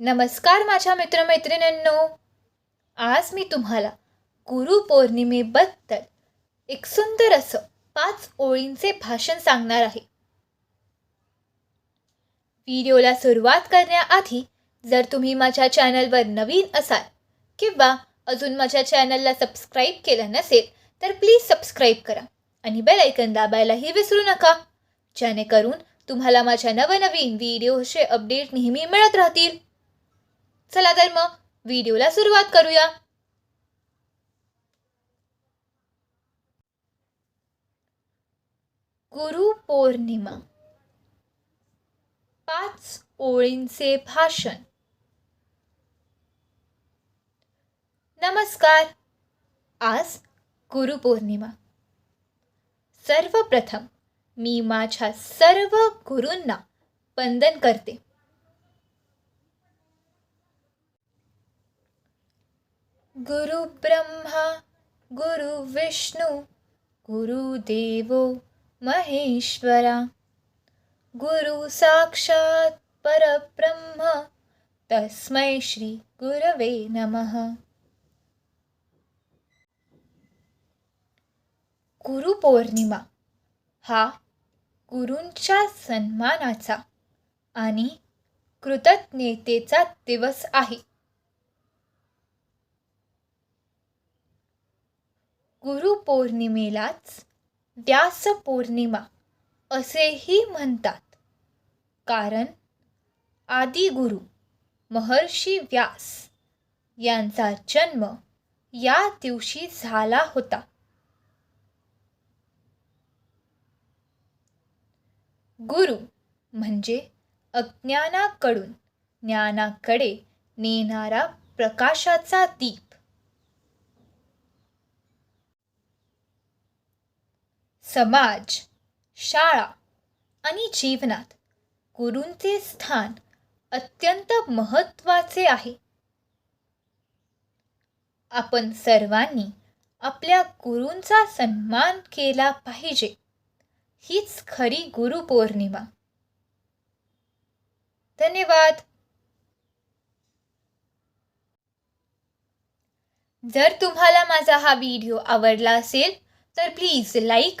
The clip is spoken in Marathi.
नमस्कार माझ्या मित्रमैत्रिणींनो. आज मी तुम्हाला गुरुपौर्णिमेबद्दल एक सुंदर असं पाच ओळींचे भाषण सांगणार आहे. व्हिडिओला सुरुवात करण्याआधी जर तुम्ही माझ्या चॅनलवर नवीन असाल किंवा अजून माझ्या चॅनलला सबस्क्राईब केलं नसेल तर प्लीज सबस्क्राईब करा आणि बेल ऐकन दाबायलाही विसरू नका. जेणेकरून तुम्हाला माझ्या नवनवीन व्हिडिओचे अपडेट नेहमी मिळत राहतील. चला तर मग व्हिडिओला सुरुवात करूया. गुरुपौर्णिमा पाच ओळींचे भाषण. नमस्कार. आज गुरुपौर्णिमा सर्वप्रथम मी माझ्या सर्व गुरूंना वंदन करते. गुरु ब्रह्मा गुरु विष्णू गुरुदेवो महेश्वरा। गुरु साक्षात परब्रह्म तस्मै श्री गुरवे नमः। गुरुपौर्णिमा हा गुरूंच्या सन्मानाचा आणि कृतज्ञतेचा दिवस आहे. गुरुपौर्णिमेलाच व्यास पौर्णिमा असेही म्हणतात. कारण आदिगुरु महर्षी व्यास यांचा जन्म या दिवशी झाला होता. गुरु म्हणजे अज्ञानाकडून ज्ञानाकडे नेणारा प्रकाशाचा दीप. समाज शाळा आणि जीवनात गुरूंचे स्थान अत्यंत महत्त्वाचे आहे. आपण सर्वांनी आपल्या गुरूंचा सन्मान केला पाहिजे. हीच खरी गुरुपौर्णिमा धन्यवाद. जर तुम्हाला माझा हा व्हिडिओ आवडला असेल तर प्लीज लाईक